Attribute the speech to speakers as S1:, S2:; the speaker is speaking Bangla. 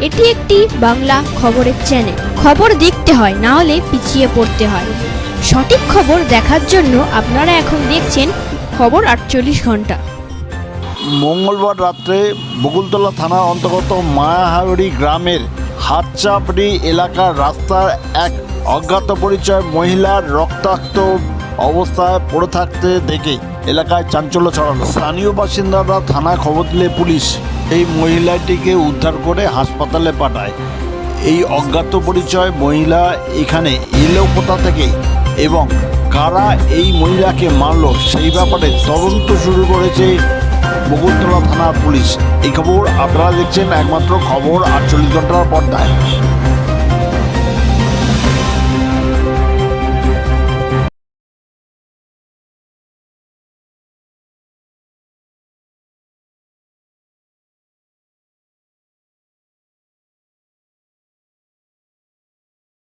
S1: এটি একটি বাংলা খবরের চ্যানেল খবর দেখতে হয়, না হলে পিছিয়ে পড়তে হয়। সঠিক খবর দেখার জন্য আপনারা এখন দেখছেন খবর আটচল্লিশ ঘণ্টা।
S2: মঙ্গলবার রাত্রে বকুলতলা থানা অন্তর্গত মায়াহাওড়ি গ্রামের হাতচাপড়ি এলাকার রাস্তার এক অজ্ঞাত পরিচয় মহিলার রক্তাক্ত অবস্থায় পড়ে থাকতে দেখে এলাকায় চাঞ্চল্য ছড়ালো স্থানীয় বাসিন্দারা থানা খবর দিলে পুলিশ এই মহিলাটিকে উদ্ধার করে হাসপাতালে পাঠায়। এই অজ্ঞাত পরিচয় মহিলা এখানে এলো কোথা থেকে এবং কারা এই মহিলাকে মারলো সেই ব্যাপারে তদন্ত শুরু করেছে বকুলতলা থানার পুলিশ। এই খবর আপনারা দেখছেন একমাত্র খবর আটচল্লিশ ঘণ্টার পর্দায়।